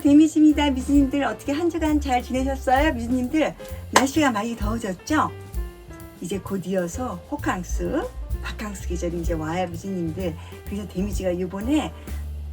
데미지입니다. 미즈님들 어떻게 한 주간 잘 지내셨어요? 미즈님들 날씨가 많이 더워졌죠? 이제 곧 이어서 호캉스, 바캉스 계절이 이제 와요, 미즈님들. 그래서 데미지가 이번에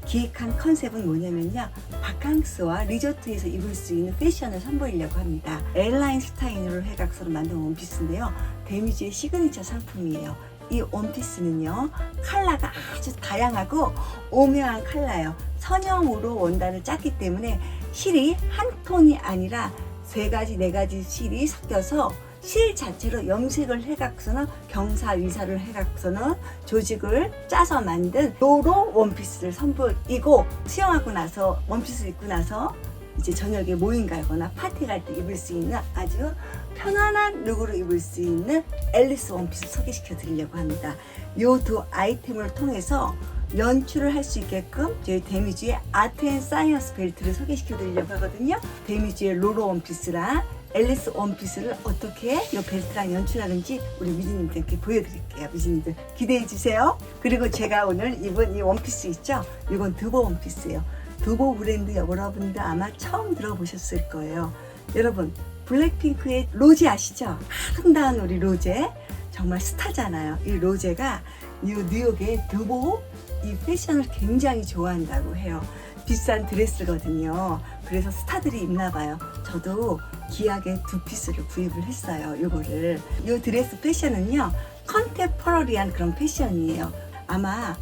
기획한 컨셉은 뭐냐면요. 바캉스와 리조트에서 입을 수 있는 패션을 선보이려고 합니다. 에어라인 스타일로 해각서로 만든 원피스인데요. 데미지의 시그니처 상품이에요. 이 원피스는요, 컬러가 아주 다양하고 오묘한 컬러예요. 선형으로 원단을 짰기 때문에 실이 한 톤이 아니라 세 가지, 네 가지 실이 섞여서 실 자체로 염색을 해갖고서는 경사 위사를 해갖고서는 조직을 짜서 만든 로로 원피스를 선보이고 수영하고 나서 원피스 입고 나서 이제 저녁에 모임 가거나 파티 갈 때 입을 수 있는 아주 편안한 룩으로 입을 수 있는 앨리스 원피스 소개시켜 드리려고 합니다. 이두 아이템을 통해서 연출을 할 수 있게끔 저희 데미지의 아트 앤 사이언스 벨트를 소개시켜 드리려고 하거든요. 데미지의 로로 원피스랑 앨리스 원피스를 어떻게 이 벨트랑 연출하는지 우리 미진님들께 보여드릴게요. 미진님들 기대해 주세요. 그리고 제가 오늘 입은 이 원피스 있죠? 이건 드보 원피스예요. 드보 브랜드 여러분들 아마 처음 들어보셨을 거예요. 여러분 블랙핑크의 로제 아시죠? 아름다운 우리 로제 정말 스타잖아요. 이 로제가 뉴- 뉴욕의 드보 이 패션을 굉장히 좋아한다고 해요. 비싼 드레스거든요. 그래서 스타들이 입나 봐요. 저도 기하게 두 피스를 구입을 했어요. 요거를. 요 드레스 패션은요. 컨템퍼러리한 그런 패션이에요. 아마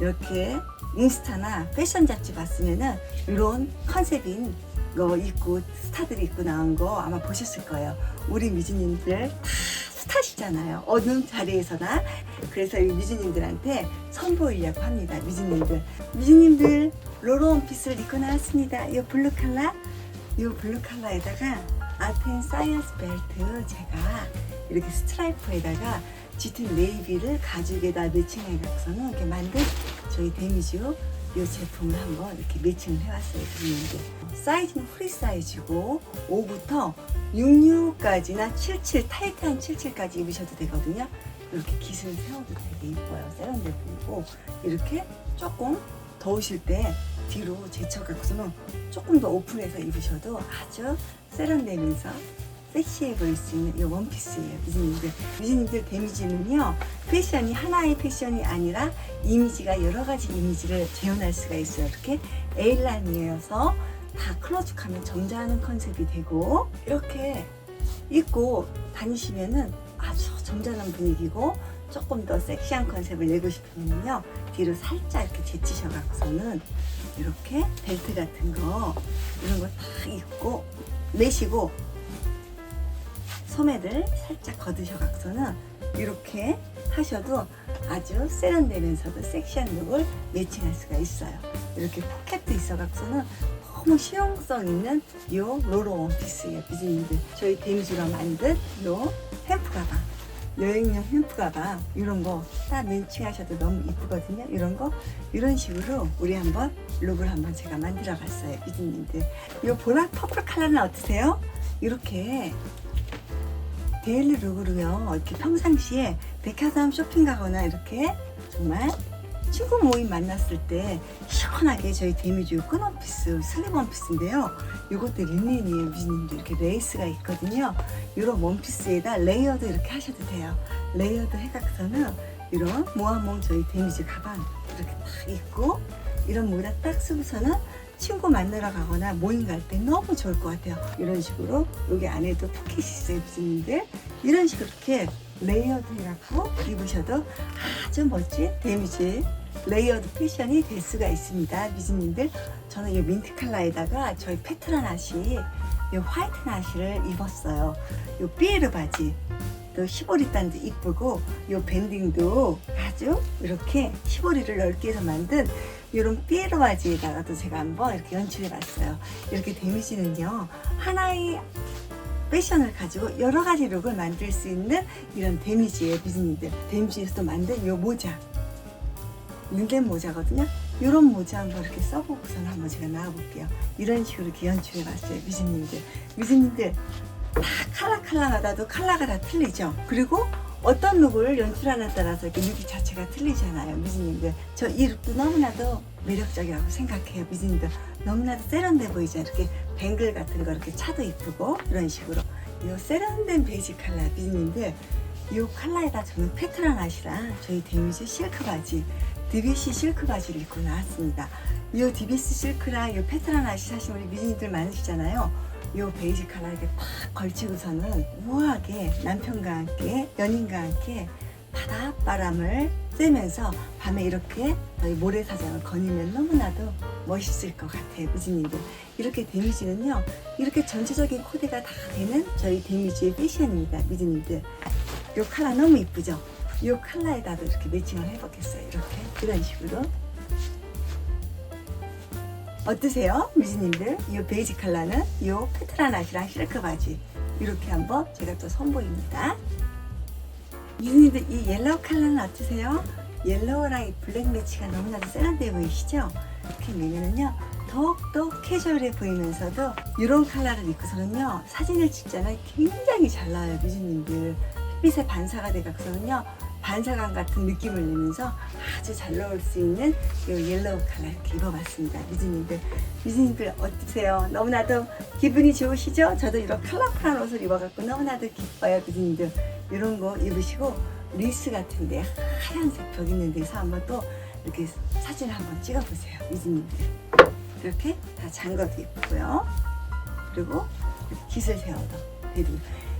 이렇게 인스타나 패션 잡지 봤으면은 이런 컨셉인 거 입고 스타들이 입고 나온 거 아마 보셨을 거예요. 우리 미즈님들 다 스타시잖아요. 어느 자리에서나. 그래서 이 미즈님들한테 선보이려고 합니다. 미즈님들. 미즈님들 로로 원피스를 입고 나왔습니다. 이 블루 컬러. 이 블루 컬러에다가 아텐 사이언스 벨트 제가 이렇게 스트라이프에다가 짙은 네이비를 가죽에다 매칭해 갖고서는 이렇게 만든 저희 데미지오 이 제품을 한번 이렇게 매칭을 해왔어요. 드리는데 사이즈는 프리 사이즈고 5부터 66까지나 77 타이트한 77까지 입으셔도 되거든요. 이렇게 깃을 세워도 되게 이뻐요. 세련돼 보이고 이렇게 조금 더우실 때 뒤로 제쳐 갖고서는 조금 더 오픈해서 입으셔도 아주 세련되면서 섹시해 보일 수 있는 이 원피스예요, 미즈님들. 미즈님들 데미지는요, 패션이 하나의 패션이 아니라 이미지가 여러 가지 이미지를 재현할 수가 있어요. 이렇게 에일란이어서 다 클로즈하면 점잖은 컨셉이 되고, 이렇게 입고 다니시면은 아주 점잖은 분위기고, 조금 더 섹시한 컨셉을 내고 싶으면요, 뒤로 살짝 이렇게 제치셔갖고서는 이렇게 벨트 같은 거, 이런 거 다 입고, 내시고, 소매를 살짝 걷으셔갖고서는 이렇게 하셔도 아주 세련되면서도 섹시한 룩을 매칭할 수가 있어요. 이렇게 포켓도 있어갖고서는 너무 실용성 있는 요 로로 원피스예요, 비즈님들. 저희 데미지가 만든 요 햄프 가방. 여행용 햄프 가방 이런 거 딱 매칭하셔도 너무 이쁘거든요. 이런 거 이런 식으로 우리 한번 룩을 한번 제가 만들어 봤어요, 비즈님들. 요 보라 퍼플 컬러는 어떠세요? 이렇게 데일리 룩으로요. 이렇게 평상시에 백화점 쇼핑 가거나 이렇게 정말 친구 모임 만났을 때 시원하게 저희 데미지 끈 원피스, 슬립 원피스인데요. 이것도 린넨이에요, 미진님도 이렇게 레이스가 있거든요. 이런 원피스에다 레이어드 이렇게 하셔도 돼요. 레이어드 해갖고서는 이런 모아몽 저희 데미지 가방 이렇게 딱 입고 이런 모자 딱 쓰고서는 친구 만나러 가거나 모임 갈 때 너무 좋을 것 같아요. 이런 식으로 여기 안에도 포켓이 비즈님들. 이런 식으로 이렇게 레이어드 해갖고 입으셔도 아주 멋진 데미지 레이어드 패션이 될 수가 있습니다, 미즈님들. 저는 이 민트 컬러에다가 저희 페트라 나시, 이 화이트 나시를 입었어요. 이 삐에르 바지. 또 시보리단도 이쁘고 이 밴딩도 아주 이렇게 시보리를 넓게 해서 만든 이런 삐에르 바지에다가도 제가 한번 이렇게 연출해 봤어요. 이렇게 데미지는요 하나의 패션을 가지고 여러 가지 룩을 만들 수 있는 이런 데미지예요, 비즈니들. 데미지에서도 만든 이 모자. 린넨 모자거든요. 이런 모자 한번 이렇게 써보고서는 한번 제가 나와볼게요. 이런 식으로 이렇게 연출해 봤어요, 미즈님들. 미즈님들 다 칼라 칼라마다도 칼라가 다 틀리죠. 그리고 어떤 룩을 연출하느냐에 따라서 이렇게 룩이 자체가 틀리잖아요, 미진님들. 저 이 룩도 너무나도 매력적이라고 생각해요, 미진님들. 너무나도 세련돼 보이죠? 이렇게 뱅글 같은 거 이렇게 차도 이쁘고 이런 식으로. 이 세련된 베이지 컬러, 미진님들. 이 컬러에다 저는 페트라 나시랑 저희 데미지 실크 바지, 드비시 실크 바지를 입고 나왔습니다. 이 디비스 실크랑 이 페트라 나시 사신 우리 미진님들 많으시잖아요. 이 베이지 컬러 이렇게 팍 걸치고서는 우아하게 남편과 함께 연인과 함께 바닷바람을 쐬면서 밤에 이렇게 저희 모래사장을 거니면 너무나도 멋있을 것 같아요 미진님들. 이렇게 데미지는요 이렇게 전체적인 코디가 다 되는 저희 데미지의 패션입니다 미진님들. 이 컬러 너무 이쁘죠? 이 컬러에다도 이렇게 매칭을 해보겠어요 이렇게. 이런 식으로 어떠세요 미진님들 이 베이지 컬러는 이 페트라나시랑 실크 바지 이렇게 한번 제가 또 선보입니다 미진님들 이 옐로우 컬러는 어떠세요? 옐로우랑 이 블랙 매치가 너무나도 세련돼 보이시죠? 이렇게 매면은요 더욱더 캐주얼해 보이면서도 이런 컬러를 입고서는요 사진을 찍잖아요 굉장히 잘 나와요 미주님들 햇빛에 반사가 돼갖고서는요 반사감 같은 느낌을 내면서 아주 잘 나올 수 있는 이 옐로우 컬러 이렇게 입어봤습니다 미주님들 미주님들 어떠세요? 너무나도 기분이 좋으시죠? 저도 이런 컬러풀한 옷을 입어갖고 너무나도 기뻐요 미주님들 이런 거 입으시고 리스 같은데 하얀색 벽 있는 데서 한번 또 이렇게 사진을 한번 찍어보세요 미주님들 이렇게 다 잠궈도 예쁘고요. 그리고 깃을 세워도 되고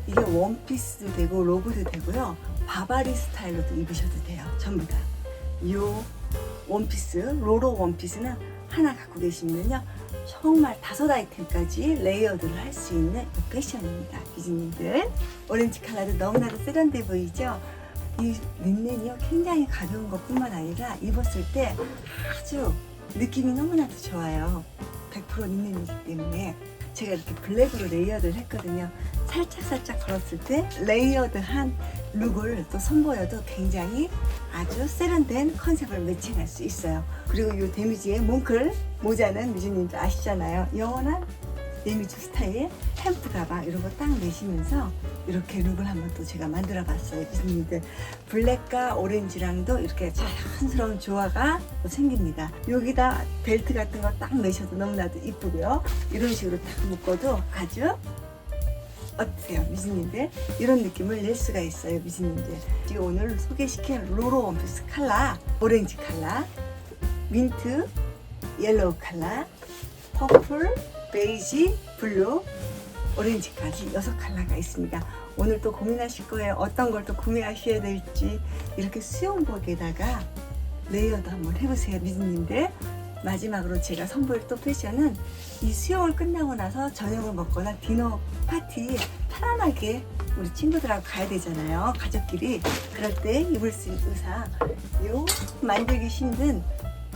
이게 원피스도 되고 로고도 되고요. 바바리 스타일로도 입으셔도 돼요. 전부 다. 이 원피스, 로로 원피스는 하나 갖고 계시면요. 정말 다섯 아이템까지 레이어드를 할 수 있는 패션입니다. 비즈님들. 오렌지 컬러도 너무나도 세련돼 보이죠? 이 린넨이요 굉장히 가벼운 것뿐만 아니라 입었을 때 아주 느낌이 너무나도 좋아요. 100% 린넨이기 때문에 제가 이렇게 블랙으로 레이어드를 했거든요. 살짝 살짝 걸었을 때 레이어드한 룩을 또 선보여도 굉장히 아주 세련된 컨셉을 매칭할 수 있어요. 그리고 이 데미지의 몽클 모자는 미주님도 아시잖아요. 영원한 데미지 스타일 햄프 가방 이런 거 딱 내시면서 이렇게 룩을 한번 또 제가 만들어 봤어요. 미주님들 블랙과 오렌지랑도 이렇게 자연스러운 조화가 또 생깁니다. 여기다 벨트 같은 거딱 매셔도 너무나도 이쁘고요. 이런 식으로 딱 묶어도 아주 어때요, 미진님들? 이런 느낌을 낼 수가 있어요, 미진님들. 지금 오늘 소개시킨 로로 원피스 컬러, 오렌지 컬러, 민트, 옐로우 컬러, 퍼플, 베이지, 블루, 오렌지까지 여섯 컬러가 있습니다. 오늘 또 고민하실 거예요. 어떤 걸 또 구매하셔야 될지 이렇게 수영복에다가 레이어드 한번 해보세요, 미진님들. 마지막으로 제가 선보일 또 패션은 이 수영을 끝나고 나서 저녁을 먹거나 디너 파티 편안하게 우리 친구들하고 가야 되잖아요. 가족끼리. 그럴 때 입을 수 있는 의상. 요 만들기 힘든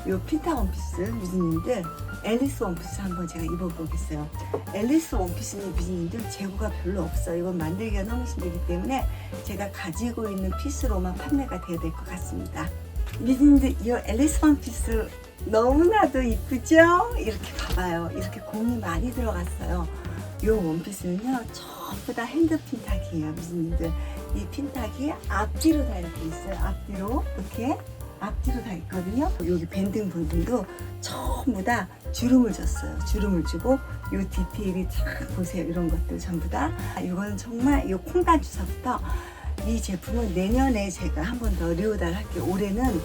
요 핀타 원피스 미즈님들 앨리스 원피스 한번 제가 입어보겠어요. 앨리스 원피스는 미즈님들 재고가 별로 없어요. 이건 만들기가 너무 힘들기 때문에 제가 가지고 있는 피스로만 판매가 돼야 될 것 같습니다. 미즈님들 이 앨리스 원피스 너무나도 이쁘죠? 이렇게 봐봐요. 이렇게 공이 많이 들어갔어요. 이 원피스는요 전부 다 핸드 핀탁이에요 미즈님들. 이 핀탁이 앞뒤로 다 이렇게 있어요. 앞뒤로 이렇게 앞뒤로 다 있거든요. 여기 밴딩 부분도 전부 다 주름을 줬어요. 주름을 주고 이 디테일이 쫙 보세요. 이런 것들 전부 다. 이거는 정말 이 콩단 주사부터 이 제품은 내년에 제가 한 번 더 리오다를 할게요. 올해는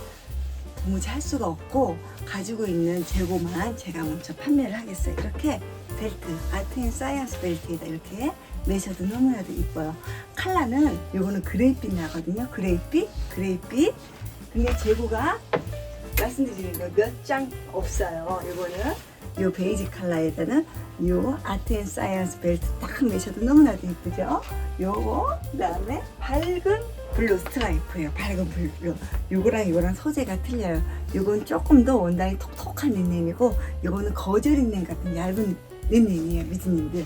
도무지 할 수가 없고 가지고 있는 재고만 제가 먼저 판매를 하겠어요. 이렇게 벨트, 아트앤 사이언스 벨트에다 이렇게 매셔도 너무나도 이뻐요. 컬러는 요거는 그레이빛 나거든요. 그레이빛, 그레이빛. 근데 재고가 말씀드리는 거 몇 장 없어요. 요거는 요 베이지 컬러에다는 요 아트 앤 사이언스 벨트 딱 매셔도 너무나도 이쁘죠? 요거 그다음에 밝은 블루 스트라이프예요. 밝은 블루. 요거랑 요거랑 소재가 틀려요. 요건 조금 더 원단이 톡톡한 린넨이고 요거는 거절 린넨 같은 얇은 린넨이에요. 미즈님들.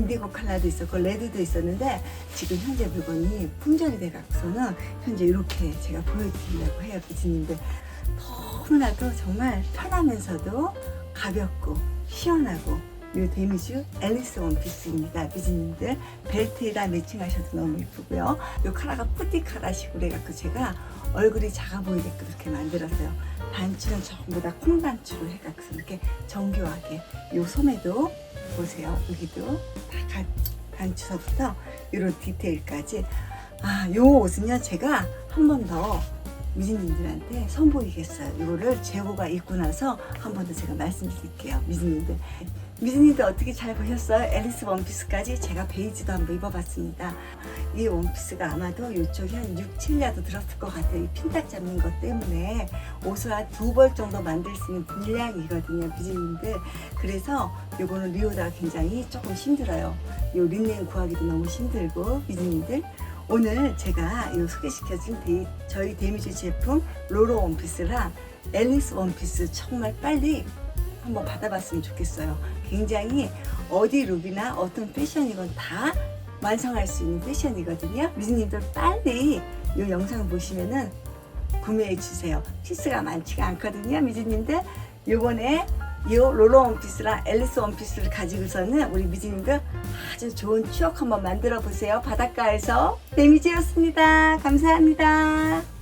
인디고 컬러도 있었고 레드도 있었는데 지금 현재 물건이 품절이 돼갖고서는 현재 이렇게 제가 보여드리려고 해요. 미즈님들. 너무나도 정말 편하면서도 가볍고 시원하고 이 데미주 앨리스 원피스입니다. 미즈님들 벨트에다 매칭하셔도 너무 예쁘고요. 이 카라가 뿌띠 카라식으로 해갖고 제가 얼굴이 작아 보이게끔 이렇게 만들었어요. 단추는 전부 다 콩단추로 해갖고 이렇게 정교하게 이 소매도 보세요. 여기도 다 가- 단추서부터 이런 디테일까지 아, 요 옷은요 제가 한 번 더 미진님들한테 선보이겠어요. 이거를 재고가 있고 나서 한 번 더 제가 말씀드릴게요. 미진님들. 미진님들 어떻게 잘 보셨어요? 앨리스 원피스까지 제가 베이지도 한번 입어봤습니다. 이 원피스가 아마도 이쪽이 한 6, 7야도 들었을 것 같아요. 이 핀딱 잡는 것 때문에 옷을 한 두 벌 정도 만들 수 있는 분량이거든요. 미진님들. 그래서 요거는 리오다가 굉장히 조금 힘들어요. 요 린넨 구하기도 너무 힘들고 미진님들. 오늘 제가 이 소개시켜준 데, 저희 데미지 제품 로로 원피스랑 앨리스 원피스 정말 빨리 한번 받아봤으면 좋겠어요. 굉장히 어디 룩이나 어떤 패션이건 다 완성할 수 있는 패션이거든요. 미즈님들 빨리 이 영상 보시면은 구매해 주세요. 피스가 많지가 않거든요. 미즈님들 요번에 이 롤러 원피스랑 앨리스 원피스를 가지고서는 우리 미즈님들 아주 좋은 추억 한번 만들어 보세요. 바닷가에서 데미지였습니다. 감사합니다.